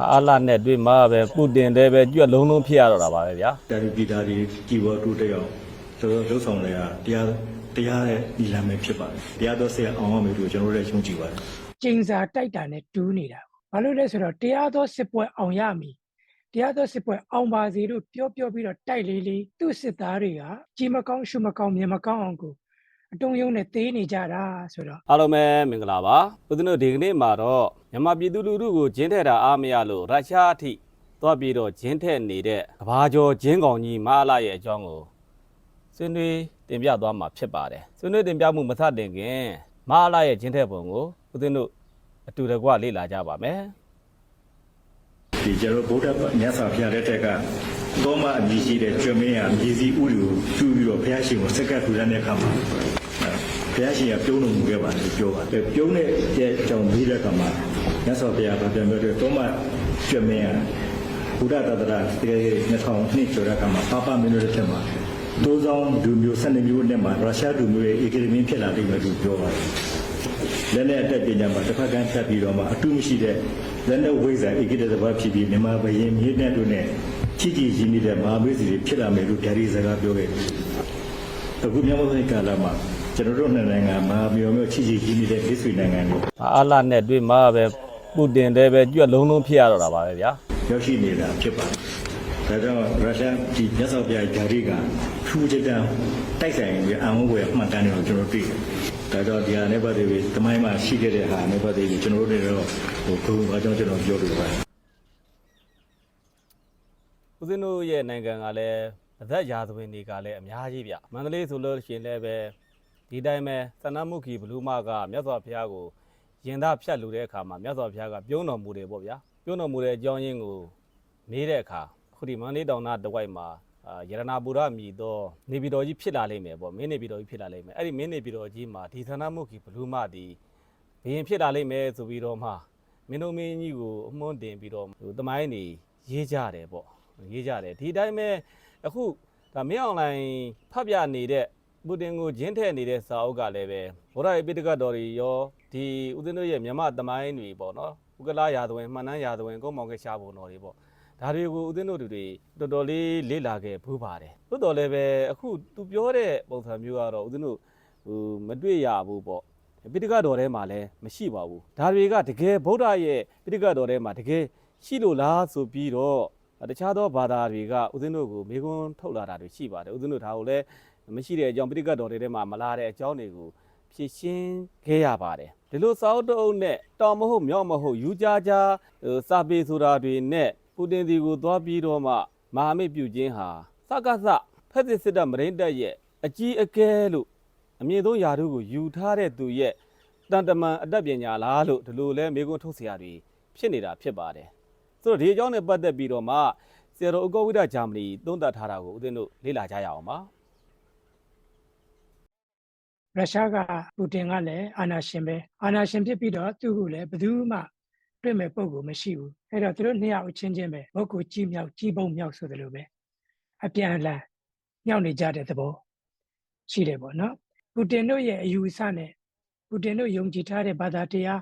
အားလာနဲ့တွေ့မှာပဲပူတင်တဲ့ပဲကြွက်လုံးလုံးဖြစ်ရတော့တာပါပဲဗျာတာရီပြည်သားတွေကြည်ပေါ်တူတက်အောင်ကျွန်တော်လှုပ်ဆောင်တွေကတရားတရားရဲ့ဒီလမ်းပဲဖြစ်ပါတယ်တရားတော်ဆရာအောင်အောင်မျိုးတို့ကျွန်တော်တို့လည်းယုံကြည်ပါတယ်ကျင်းစာတိုက်တာနဲ့တူးနေတာဘာလို့လဲဆိုတော့တရားသောစစ်ပွဲအောင်ရမည်တရားသောစစ်ပွဲအောင်ပါစေလို့ပြောပြောပြီးတော့တိုက်လေးလေးသူ့စစ်သားတွေကကြီးမကောင်းရှုမကောင်းမြင်မကောင်းအောင်ကို အတုံးယုံနဲ့သေးနေကြတာဆိုတော့အားလုံးပဲမင်္ဂလာပါဦးဇင်းတို့ဒီကနေ့မှာတော့မြန်မာပြည်သူလူထုကိုဂျင်းထဲတာအားမရလို့ရုရှားအထိသွားပြီးတော့ဂျင်းထဲနေတဲ့ကဘာကျော်ဂျင်းကောင်ကြီးမအားလာရဲ့အကြောင်းကိုဆွေးနွေးတင်ပြသွားမှာဖြစ်ပါတယ်ဆွေးနွေးတင်ပြမှုမသတင်ခင်မအားလာရဲ့ဂျင်းထဲပုံကိုဦးဇင်းတို့အတူတကွလေ့လာကြပါမယ်ဒီကျွန်တော်ဗုဒ္ဓမြတ်စွာဘုရားလက်ထက်ကသောမအမည်ရှိတဲ့ကျွမ်းမင်းဟာမြေစည်းဥတွေကိုတူပြီးတော့ဘုရားရှင်ကိုစက္ကပ်ထူရတဲ့အခါမှာ ဘုရားရှင်ကပြုံးတော်မူခဲ့ပါတယ်ပြောပါတယ်ပြုံးတဲ့အကြောင်းပြီးတဲ့အခါမှာမြတ်စွာဘုရားကပြန်ပြောတယ်သောမကျွမ်းမင်းဟာဘုရားတတရာတကယ်2000နှစ်ကျော်တဲ့အခါမှာပါပမင်းတို့လက်ထက်မှာဒိုးဆောင်လူမျိုး12မျိုးနဲ့မှာရုရှားလူမျိုးရဲ့ဧကရမင်းဖြစ်လာတယ်လို့ပြောပါတယ်လက်နဲ့အတက်ပညာမှာတစ်ဖက်ကန်းဖြတ်ပြီးတော့မှအတုမရှိတဲ့လက်နဲ့ဝိဇ္ဇာဧကရတဘာဖြစ်ပြီးမြန်မာဘရင်မြေနဲ့တို့နဲ့ချီချီရင်းနေတဲ့မဟာမေစီတွေဖြစ်လာမယ်လို့ဓာရီစကားပြောခဲ့တယ်အခုမြန်မာပြည်ကာလမှာ ကျွန်တော်တို့နှစ်နိုင်ငံမဟာမျိုးမျိုးချီချီရင်းနေတဲ့ဒိဆွေနိုင်ငံတွေအားလာနဲ့တွေ့မှာပဲပူတင်တဲ့ပဲကြွက်လုံးလုံးဖြစ်ရတော့တာပါပဲဗျာရောက်ရှိနေတာဖြစ်ပါတယ်ဒါကြောင့်ရုရှားဒီမြတ်စွာဘုရားဓာရီကထူးခြားတဲ့တိုက်ဆိုင်ပြီးအံ့ဩဖွယ်မှတ်တမ်းတွေကိုကျွန်တော်တွေ့တယ်ဒါကြောင့်ဒီဟာနဲ့ပတ်သက်ပြီးတမိုင်းမှာရှိခဲ့တဲ့ဟာနဲ့ပတ်သက်ပြီးကျွန်တော်တို့တွေတော့ဟိုဘုံဘာကြောင့်ကျွန်တော်ပြောလို့ပါတယ်ဦးဇင်းတို့ရဲ့နိုင်ငံကလည်းအသက်ရာဇဝင်တွေကလည်းအများကြီးဗျမန္တလေးဆိုလို့ရှိရင်လည်းပဲ ဒီတိုင်းပဲသနမုခီဘလူးမကမြတ်စွာဘုရားကိုရင်သားဖြတ်လူတဲ့အခါမှာမြတ်စွာဘုရားကပြုံးတော်မူတယ်ပေါ့ဗျာပြုံးတော်မူတဲ့အကြောင်းရင်းကိုမေးတဲ့အခါခုဒီမန္တလေးတောင်နာတဝိုက်မှာအာရတနာပူရမြည်သောနေပြည်တော်ကြီးဖြစ်လာလိမ့်မယ်ပေါ့မင်းနေပြည်တော်ကြီးဖြစ်လာလိမ့်မယ်အဲ့ဒီမင်းနေပြည်တော်ကြီးမှာဒီသနမုခီဘလူးမဒီဘယင်ဖြစ်လာလိမ့်မယ်ဆိုပြီးတော့မှမင်းတို့မင်းကြီးကိုအမွှန်းတင်ပြီးတော့ဟိုတမိုင်းနေရေးကြတယ်ပေါ့ရေးကြတယ်ဒီအတိုင်းပဲအခုဒါမင်းအွန်လိုင်းဖတ်ပြနေတဲ့ ပူတင်ကိုဂျင်းထဲ့နေတဲ့စာအုပ်ကလည်းပဲဗောဓပိဋကတော်တွေရောဒီဦးဇင်းတို့ရဲ့မြမသမိုင်းတွေပေါ့နော်ဥက္ကလာရာသဝင်မှန်နှန်းရာသဝင်ကုန်းမောင်ကရှားပုံတော်တွေပေါ့ဒါတွေကိုဦးဇင်းတို့တွေတော်တော်လေးလေ့လာခဲ့ဘူးပါတယ်သို့တော်လည်းပဲအခုသူပြောတဲ့ပုံစံမျိုးကတော့ဦးဇင်းတို့ဟိုမတွေ့ရဘူးပေါ့ပိဋကတော်ထဲမှာလည်းမရှိပါဘူးဒါတွေကတကယ်ဗုဒ္ဓရဲ့ပိဋကတော်ထဲမှာတကယ်ရှိလို့လားဆိုပြီးတော့တခြားသောဘာသာတွေကဦးဇင်းတို့ကိုမေခွန်းထုတ်လာတာတွေရှိပါတယ်ဦးဇင်းတို့ဒါကိုလည်း မရှိတဲ့အကြောင်းပြိကတ်တော်တွေထဲမှာမလာတဲ့အကြောင်းတွေကိုဖြည့်ရှင်းခဲ့ရပါတယ်ဒီလိုစာအုပ်တအုပ်နဲ့တောင်မဟုတ်မြောက်မဟုတ်ယူကြကြဟိုစာပေဆိုတာတွေနဲ့ပူတင်စီကိုသွားပြီးတော့မှမဟာမိတ်ပြုခြင်းဟာစကစဖက်စစ်စစ်တပ်မရင်းတပ်ရဲ့အကြီးအကဲလို့အမြင့်ဆုံးယာတုကိုယူထားတဲ့သူရဲ့တန်တမန်အတတ်ပညာလားလို့ဒီလိုလဲမေခွန်းထုတ်เสียရတွေဖြစ်နေတာဖြစ်ပါတယ် ဆိုတော့ဒီအကြောင်းနဲ့ပတ်သက်ပြီးတော့မှဆရာတော်အကောဝိဒဂျာမနီသုံးသပ်ထားတာကိုဦးဇင်းတို့လေ့လာကြရအောင်ပါ ရုရှားကပူတင်ကလည်းအာဏာရှင်ပဲအာဏာရှင်ဖြစ်ပြီးတော့သူ့ကိုလည်းဘယ်သူမှတွေ့မဲ့ပုံကိုမရှိဘူးအဲ့တော့သူတို့နှစ်ယောက်အချင်းချင်းပဲဘုတ်ကိုကြီးမြောက်ကြီးပုံမြောက်ဆိုတယ်လို့ပဲအပြန်အလှန်မြောက်နေကြတဲ့သဘောရှိတယ်ပေါ့နော်ပူတင်တို့ရဲ့အယူအဆနဲ့ပူတင်တို့ယုံကြည်ထားတဲ့ဘာသာတရား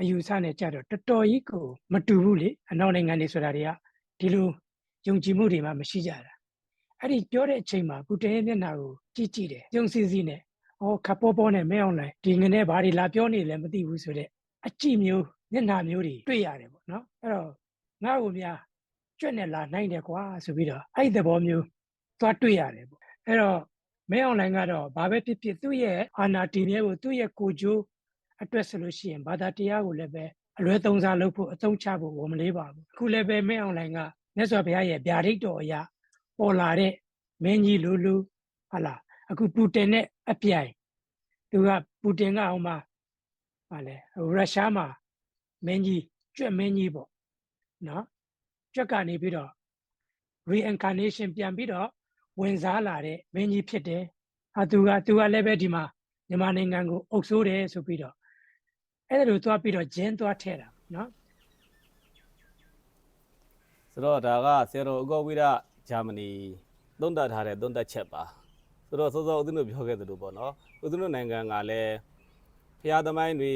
အယူအဆနဲ့ကြတော့တော်တော်ကြီးကိုမတူဘူးလေအနောက်နိုင်ငံတွေဆိုတာတွေကဒီလိုယုံကြည်မှုတွေမှမရှိကြတာအဲ့ဒီပြောတဲ့အချိန်မှာပူတင်ရဲ့မျက်နှာကိုကြည့်ကြည့်တယ်ယုံစည်းစည်းနဲ့။ အော်ခပ်ပေါ်ပေါ်နဲ့မဲအောင်လိုက်ဒီငနဲ့ဘာတွေလာပြောနေလဲမသိဘူးဆိုတော့အကြည့်မျိုးမျက်နှာမျိုးတွေတွေ့ရတယ်ပေါ့နော်။အဲ့တော့ငါ့ကိုများကြွက်နဲ့လာနိုင်တယ်ကွာဆိုပြီးတော့အဲ့ဒီသဘောမျိုးသွားတွေ့ရတယ်ပေါ့။အဲ့တော့မဲအောင်လိုင်းကတော့ဘာပဲဖြစ်ဖြစ်သူ့ရဲ့အာနာတီမြဲကိုသူ့ရဲ့ကိုကြိုးအတွက်ဆိုလို့ရှိရင်ဘာသာတရားကိုလည်းပဲအလွဲသုံးစားလုပ်ဖို့အသုံးချဖို့ဝန်မလေးပါဘူး။အခုလည်းပဲမဲအောင်လိုင်းကမြတ်စွာဘုရားရဲ့ဗျာဒိတ်တော်အရာပေါ်လာတဲ့မင်းကြီးလူလူဟာလာအခုပူတင်နဲ့ အပြိုင်သူကပူတင်ကအောင်မှာဟာလေရုရှားမှာမင်းကြီးကြွက်မင်းကြီးပေါ့နော်ကြွက်ကနေပြီးတော့ reincarnation ပြန်ပြီးတော့ဝင်စားလာတဲ့မင်းကြီးဖြစ်တယ်ဟာသူကသူကလည်းပဲဒီမှာမြန်မာနိုင်ငံကိုအုပ်စိုးတယ်ဆိုပြီးတော့အဲ့ဒါလိုသွားပြီးတော့ဂျင်းသွားထဲတာနော်ဆိုတော့ဒါကဆရာတော်အကောဝိဒဂျာမနီသုံးသပ်ထားတဲ့သုံးသပ်ချက်ပါ ဆိုတော့စောစောဦးဇင်းတို့ပြောခဲ့သလိုပေါ့နော်ဦးဇင်းတို့နိုင်ငံကလည်းဖျားသမိုင်းတွေ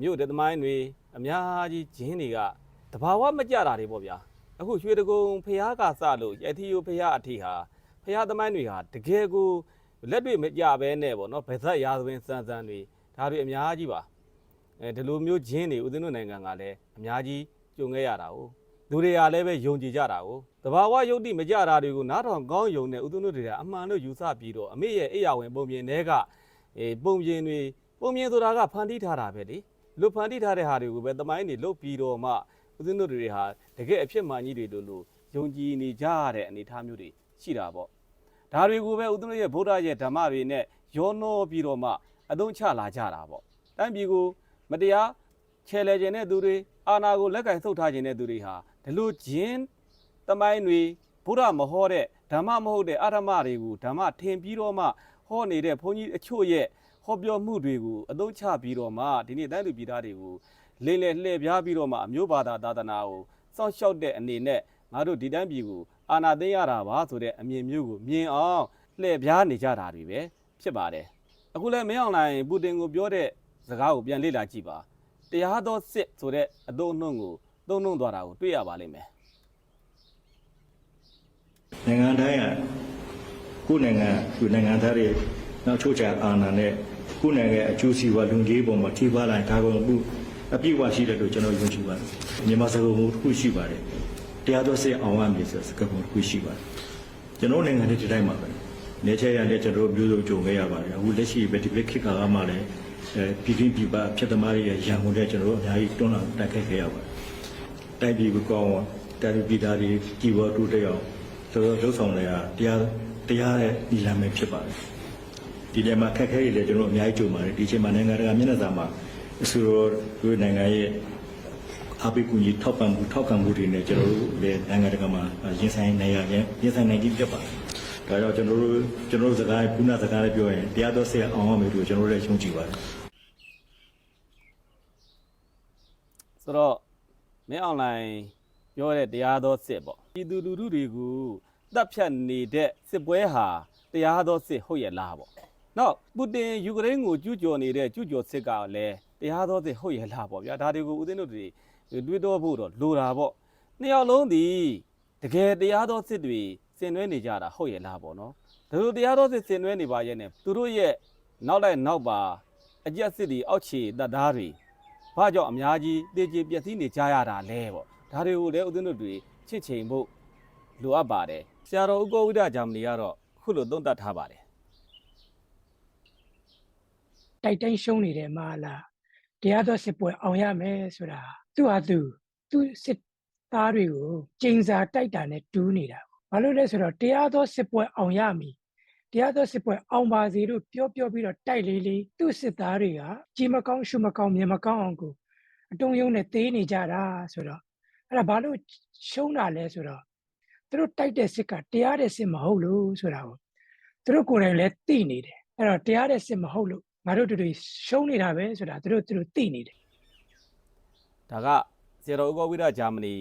မြို့တဲ့သမိုင်းတွေအများကြီးဂျင်းတွေကတဘာဝမကြတာတွေပေါ့ဗျာအခုရွှေတကုံဖះကစလို့ရထီယိုဖះအထိဟာဖះသမိုင်းတွေဟာတကယ်ကိုလက်တွေမကြဘဲနဲ့ပေါ့နော်ဗဇက်ရာသဝင်စမ်းစမ်းတွေဒါတွေအများကြီးပါအဲဒီလိုမျိုးဂျင်းတွေဦးဇင်းတို့နိုင်ငံကလည်းအများကြီးကြုံခဲ့ရတာ哦 လူတွေကလည်းပဲယုံကြည်ကြတာ哦တဘာဝယုတ်တိမကြတာတွေကိုနားထောင်ကောင်းယုံတဲ့ဦးဇင်းတို့တွေကအမှန်လို့ယူဆပြီးတော့အမေရဲ့အိယာဝင်ပုံပြင်တွေကအေးပုံပြင်တွေပုံပြင်ဆိုတာကဖန်တီးထားတာပဲလေလူဖန်တီးထားတဲ့ဟာတွေကိုပဲသမိုင်းတွေလုတ်ပြီးတော့မှဦးဇင်းတို့တွေဟာတကယ်အဖြစ်မှန်ကြီးတွေလို့လို့ယုံကြည်နေကြရတဲ့အနေအထားမျိုးတွေရှိတာပေါ့ဒါတွေကိုပဲဦးဇင်းတို့ရဲ့ဗုဒ္ဓရဲ့ဓမ္မတွေနဲ့ရောနှောပြီးတော့မှအသုံးချလာကြတာပေါ့တိုင်းပြည်ကိုမတရားချဲလဲခြင်းတဲ့သူတွေအာဏာကိုလက်ကင်ဆုပ်ထားခြင်းတဲ့သူတွေဟာ ဒီလိုဂျင်းတမိုင်းတွေဗုဒ္ဓမဟောတဲ့ဓမ္မမဟုတ်တဲ့အဓမ္မတွေကိုဓမ္မထင်ပြီးတော့မှဟောနေတဲ့ဘုန်းကြီးအချို့ရဲ့ဟောပြောမှုတွေကိုအသုံးချပြီးတော့မှဒီနေ့တိုင်းလူပြည်သားတွေကိုလိမ့်လေလှည့်ပြားပြီးတော့မှအမျိုးဘာသာသာသနာကိုစောင့်ရှောက်တဲ့အနေနဲ့ငါတို့ဒီတိုင်းပြည်ကိုအာဏာသိမ်းရတာပါဆိုတဲ့အမြင်မျိုးကိုမြင်အောင်လှည့်ပြားနေကြတာတွေပဲဖြစ်ပါတယ်အခုလည်းမင်းအောင်လိုင်ပူတင်ကိုပြောတဲ့စကားကိုပြန်လေ့လာကြည့်ပါတရားတော်စစ်ဆိုတဲ့အသုံးအနှုန်းကို သုံးနှုန်းသွားတာကိုတွေ့ရပါလိမ့်မယ်နိုင်ငံတိုင်းကကိုယ်နိုင်ငံသူနိုင်ငံသားတွေနောက်ချို့ချအာဏာနဲ့ကိုယ်နိုင်ငံရဲ့အကျိုးစီးပွားလုံခြုံရေးပေါ်မှာထိပါလာရင်ဒါကုန်မှုအပြည့်အဝရှိတယ်လို့ကျွန်တော်ယုံကြည်ပါတယ်မြန်မာစကားပုံတစ်ခုရှိပါတယ်တရားတော်စစ်အောင်ရမည်ဆိုတဲ့စကားပုံတစ်ခုရှိပါတယ်ကျွန်တော်နိုင်ငံတွေဒီတိုင်းမှာပဲနေချရတဲ့ကျွန်တော်မျိုးစုံကြုံခဲ့ရပါတယ်အခုလက်ရှိပဲဒီခေတ်ကာလမှာလည်းအဲပြည်တွင်းပြည်ပဖြစ်သမားတွေရဲ့ရန်ကုန်တဲ့ကျွန်တော်တို့အများကြီးတွန်းလာတိုက်ခိုက်ခဲ့ရပါတယ် တိုက်ပြည်ကိုကောင်းအောင်တိုက်ပြည်သားတွေကြည်ပေါ်တူတက်အောင်ဆိုတော့လှုပ်ဆောင်နေတာတရားတရားရဲ့ဒီလမ်းပဲဖြစ်ပါတယ်ဒီထဲမှာခက်ခဲတွေလည်းကျွန်တော်အများကြီးကြုံပါတယ်ဒီချိန်မှာနိုင်ငံတကာမျက်နှာစာမှာအစိုးရတို့နိုင်ငံရဲ့အပိကူကြီးထောက်ပံ့မှုထောက်ခံမှုတွေနဲ့ကျွန်တော်တို့လည်းနိုင်ငံတကာမှာရင်ဆိုင်နိုင်ရရင်ရင်ဆိုင်နိုင်ကြီးဖြစ်ပါတယ်ဒါကြောင့်ကျွန်တော်တို့ကျွန်တော်တို့စကားခုနစကားလေးပြောရင်တရားတော်ဆရာအောင်အောင်မယ်လို့ကျွန်တော်တို့လည်းရှုံးကြည့်ပါတယ်ဆိုတော့ မင်းအွန်လိုင်းပြောတဲ့တရားတော်စစ်ပေါ့ပြည်သူလူထုတွေကိုတပ်ဖြတ်နေတဲ့စစ်ပွဲဟာတရားတော်စစ်ဟုတ်ရဲ့လားပေါ့နောက်ပူတင်ယူကရိန်းကိုကျူးကျော်နေတဲ့ကျူးကျော်စစ်ကလည်းတရားတော်စစ်ဟုတ်ရဲ့လားပေါ့ဗျာဒါတွေကိုဦးသိန်းတို့တွေတွေးတောဖို့တော့လိုတာပေါ့နှစ်ယောက်လုံးဒီတကယ်တရားတော်စစ်တွေဆင်နွှဲနေကြတာဟုတ်ရဲ့လားပေါ့နော်ဒါလိုတရားတော်စစ်ဆင်နွှဲနေပါရဲ့နဲ့သူတို့ရဲ့နောက်လိုက်နောက်ပါအကြက်စစ်တွေအောက်ခြေတပ်သားတွေ ဘာကြောင့်အများကြီးတေကျေပျက်စီးနေကြရတာလဲပေါ့ဒါတွေကိုလည်းဦးဇင်းတို့တွေချစ်ချိန်ဖို့လိုအပ်ပါတယ်ဆရာတော်ဥက္ကောဝိဒဂျာမနီကတော့ခုလိုသုံးသပ်ထားပါတယ်တိုက်တိုင်းရှုံးနေတယ်မလားတရားတော်စစ်ပွဲအောင်ရမယ်ဆိုတာသူ့ဟာသူသူ့စစ်သားတွေကိုကျင်းစာတိုက်တာနဲ့တူးနေတာဘာလို့လဲဆိုတော့တရားတော်စစ်ပွဲအောင်ရမည် တရားတော်စစ်ပွဲအောင်ပါစေလို့ပြောပြောပြီးတော့တိုက်လေးလေးသူ့စစ်သားတွေကကြီးမကောင်းရှုမကောင်းမြင်မကောင်းအောင်ကိုအတုံးယုံနဲ့သေးနေကြတာဆိုတော့အဲ့ဒါဘာလို့ရှုံးတာလဲဆိုတော့သူတို့တိုက်တဲ့စစ်ကတရားတဲ့စစ်မဟုတ်လို့ဆိုတာကိုသူတို့ကိုယ်တိုင်လည်းသိနေတယ်အဲ့တော့တရားတဲ့စစ်မဟုတ်လို့ငါတို့တို့တွေရှုံးနေတာပဲဆိုတာသူတို့သူတို့သိနေတယ်ဒါကဆရာတော်ဥက္ကောဝိဒဂျာမနီ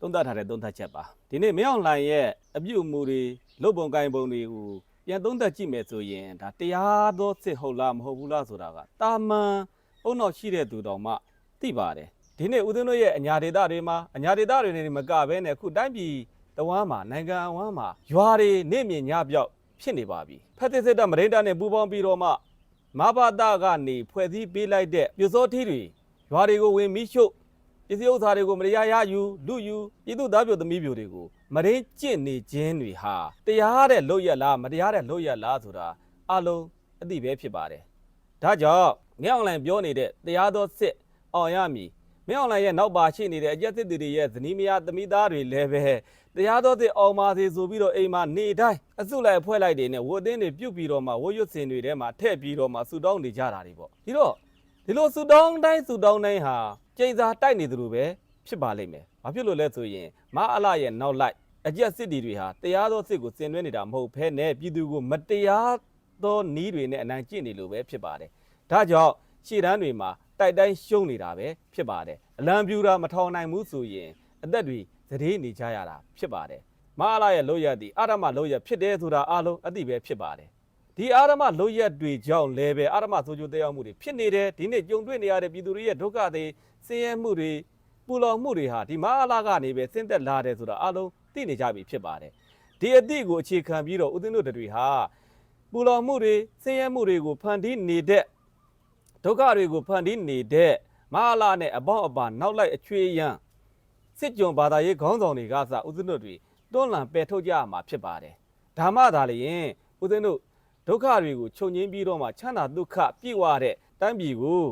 သုံးသပ်ထားတဲ့သုံးသပ်ချက်ပါဒီနေ့မင်းအောင်လှိုင်ရဲ့အပြုအမူတွေလုပ်ပုံကိုင်ပုံတွေကို ပြန်သုံးသပ်ကြည့်မယ်ဆိုရင်ဒါတရားသောစစ်ဟုတ်လားမဟုတ်ဘူးလားဆိုတာကတာမန်အုံနောက်ရှိတဲ့သူတော်မှသိပါတယ်ဒီနေ့ဦးသိန်းတို့ရဲ့အညာဒေတာတွေမှာအညာဒေတာတွေနေမကဘဲနဲ့အခုတိုင်းပြည်တဝမ်းမှာနိုင်ငံအဝမ်းမှာရွာတွေနေမြင့်ညပြောက်ဖြစ်နေပါပြီဖက်သစ်စစ်တပ်မရိန်တာနဲ့ပူးပေါင်းပြီးတော့မှမဘာတာကနေဖွဲ့စည်းပေးလိုက်တဲ့ပြစောထီးတွေရွာတွေကိုဝင်မိရှု ပစ္စည်းဥစ္စာတွေကိုမတရားရယူလူယူပြည်သူသားပြိုသမီးပြိုတွေကိုမရင်းကျင့်နေခြင်းတွေဟာတရားတဲ့လို့ရလားမတရားတဲ့လို့ရလားဆိုတာအလုံးအသိပဲဖြစ်ပါတယ်ဒါကြောင့်ငဲအောင်လိုင်ပြောနေတဲ့တရားတော်စစ်အောင်ရမည်မင်းအောင်လိုင်ရဲ့နောက်ပါရှိနေတဲ့အကျက်သစ်တွေရဲ့ဇနီးမယားသမီးသားတွေလည်းပဲတရားတော်စစ်အောင်ပါစေဆိုပြီးတော့အိမ်မှာနေတိုင်းအစုလိုက်ဖွဲ့လိုက်တွေနဲ့ဝတ်အသင်းတွေပြုတ်ပြီးတော့မှဝတ်ရွတ်စင်တွေထဲမှာထည့်ပြီးတော့မှဆူတောင်းနေကြတာတွေပေါ့ဒီတော့ဒီလိုဆူတောင်းတိုင်းဆူတောင်းတိုင်းဟာ ကျိန်စာတိုက်နေသလိုပဲဖြစ်ပါလိမ့်မယ်ဘာဖြစ်လို့လဲဆိုရင်မအလရဲ့နောက်လိုက်အကျက်စစ်တီတွေဟာတရားတော်စစ်ကိုဆင်နွှဲနေတာမဟုတ်ဘဲနဲ့ပြည်သူကိုမတရားသောနီးတွေနဲ့အနိုင်ကျင့်နေလို့ပဲဖြစ်ပါတယ်ဒါကြောင့်ရှေ့တန်းတွေမှာတိုက်တိုင်းရှုံးနေတာပဲဖြစ်ပါတယ်အလံပြူတာမထောင်နိုင်ဘူးဆိုရင်အသက်တွေသတိနေကြရတာဖြစ်ပါတယ်မအလရဲ့လို့ရသည်အာရမလို့ရဖြစ်တယ်ဆိုတာအလုံးအသိပဲဖြစ်ပါတယ် ဒီအာရမလို့ရက်တွေကြောင့်လည်းပဲအာရမဆိုကြိုတက်ရောက်မှုတွေဖြစ်နေတယ်ဒီနေ့ကြုံတွေ့နေရတဲ့ပြည်သူတွေရဲ့ဒုက္ခတွေဆင်းရဲမှုတွေပူလောင်မှုတွေဟာဒီမဟာလာကနေပဲဆင်းသက်လာတယ်ဆိုတာအလုံးသိနေကြပြီဖြစ်ပါတယ်ဒီအသည့်ကိုအခြေခံပြီးတော့ဦးသိန်းတို့တွေဟာပူလောင်မှုတွေဆင်းရဲမှုတွေကိုဖန်တီးနေတဲ့ဒုက္ခတွေကိုဖန်တီးနေတဲ့မဟာလာနဲ့အပေါင်းအပါနောက်လိုက်အချွေရန်စစ်ကြုံဘာသာရေးခေါင်းဆောင်တွေကစဦးသိန်းတို့တွေတွန်းလှန်ပယ်ထုတ်ကြရမှာဖြစ်ပါတယ်ဒါမှသာလျှင်ဦးသိန်းတို့ ဒုက္ခတွေကိုခြုံငင်းပြီးတော့မှချမ်းသာဒုက္ခပြည့်ဝတဲ့တန်းပြည်ကို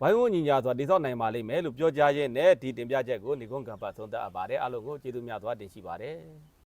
ဝိုင်းဝန်းညီညာစွာတည်ဆောက်နိုင်ပါလိမ့်မယ်လို့ပြောကြားရင်းနဲ့ဒီတင်ပြချက်ကိုနေကုန်းကံပတ်ဆုံးသတ်အပ်ပါတယ်အလုံးကိုကျေးဇူးများစွာတင်ရှိပါတယ်